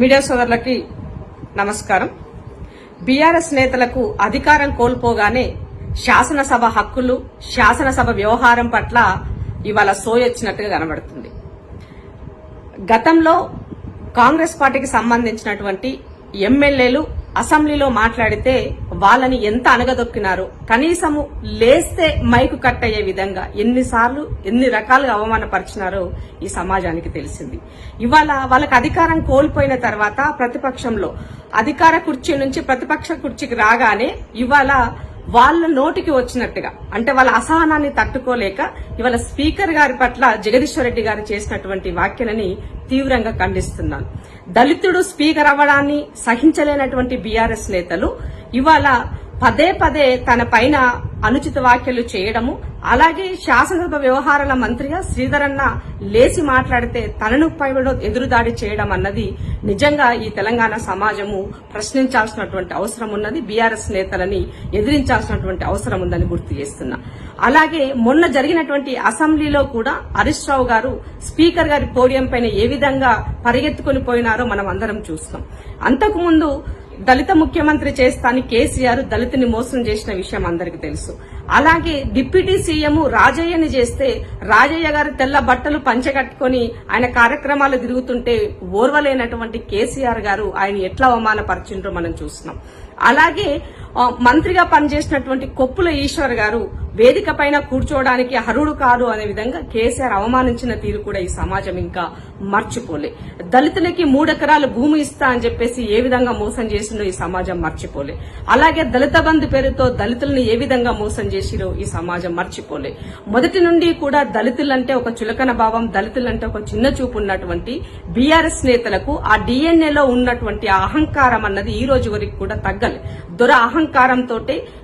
Media సోదరులకి నమస్కారం. BRS నేతలకు అధికారం కోల్పోగానే శాసనసభ హక్కులు శాసనసభ వ్యవహారం పట్ల ఇవాళ సోయొచ్చినట్టుగా కనబడుతుంది. గతంలో కాంగ్రెస్ పార్టీకి సంబంధించినటువంటి ఎమ్మెల్యేలు అసెంబ్లీలో మాట్లాడితే వాళ్ళని ఎంత అణగదొక్కినారో కనీసము లేస్తే మైకు కట్ అయ్యే విధంగా ఎన్నిసార్లు ఎన్ని రకాలుగా అవమానపరిచినారో ఈ సమాజానికి తెలిసింది. ఇవాళ వాళ్ళకి అధికారం కోల్పోయిన తర్వాత ప్రతిపక్షంలో అధికార కుర్చీ నుంచి ప్రతిపక్ష కుర్చీకి రాగానే ఇవాళ వాళ్ళ నోటికి వచ్చినట్టుగా అంటే వాళ్ళ అసహనాన్ని తట్టుకోలేక ఇవాళ స్పీకర్ గారి పట్ల జగదీశ్వర్ రెడ్డి గారు చేసినటువంటి వ్యాఖ్యలని తీవ్రంగా ఖండిస్తున్నాను. దళితుడు స్పీకర్ అవ్వడాన్ని సహించలేనటువంటి బీఆర్ఎస్ నేతలు ఇవాళ పదే పదే తన పైన అనుచిత వ్యాఖ్యలు చేయడము అలాగే శాసనసభ వ్యవహారాల మంత్రిగా శ్రీధరన్న లేచి మాట్లాడితే తనను పైన ఎదురుదాడి చేయడం అన్నది నిజంగా ఈ తెలంగాణ సమాజము ప్రశ్నించాల్సినటువంటి అవసరం ఉన్నది బీఆర్ఎస్ నేతలని ఎదిరించాల్సినటువంటి అవసరం ఉందని గుర్తు చేస్తున్నా. అలాగే మొన్న జరిగినటువంటి అసెంబ్లీలో కూడా హరీష్ రావు గారు స్పీకర్ గారి పోడియం పైన ఏ విధంగా పరిగెత్తుకుని పోయినారో మనం అందరం చూస్తాం. అంతకుముందు దళిత ముఖ్యమంత్రి చేస్తాని కేసీఆర్ దళితుని మోసం చేసిన విషయం అందరికి తెలుసు. అలాగే డిప్యూటీ సీఎం రాజయ్యని చేస్తే రాజయ్య గారు తెల్ల బట్టలు పంచగట్టుకుని ఆయన కార్యక్రమాలు తిరుగుతుంటే ఓర్వలేనటువంటి కేసీఆర్ గారు ఆయన ఎట్లా అవమానపరిచిండ్రో మనం చూస్తున్నాం. అలాగే మంత్రిగా పనిచేసినటువంటి కొప్పుల ఈశ్వర్ గారు వేదిక పైన కూర్చోవడానికి అర్హుడు కాదు అనే విధంగా కేసీఆర్ అవమానించిన తీరు కూడా ఈ సమాజం ఇంకా మర్చిపోలే. దళితులకి మూడెకరాలు భూమి ఇస్తా అని చెప్పేసి ఏ విధంగా మోసం చేసిండో ఈ సమాజం మర్చిపోలే. అలాగే దళిత బంధు పేరుతో దళితులను ఏ విధంగా మోసం చేసిరో ఈ సమాజం మర్చిపోలే. మొదటి నుండి కూడా దళితులంటే ఒక చులకన భావం దళితులంటే ఒక చిన్న చూపు ఉన్నటువంటి బీఆర్ఎస్ నేతలకు ఆ డిఎన్ఏలో ఉన్నటువంటి అహంకారం అన్నది ఈ రోజు వరకు కూడా తగ్గలే. దొర అహంకారంతో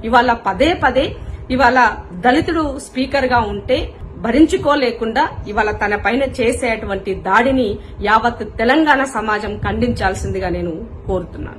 ఇవాళ పదే పదే ఇవాళ దళితుడు స్పీకర్గా ఉంటే భరించుకోలేకుండా ఇవాళ తన పైన చేసేటువంటి దాడిని యావత్ తెలంగాణ సమాజం ఖండించాల్సిందిగా నేను కోరుతున్నాను.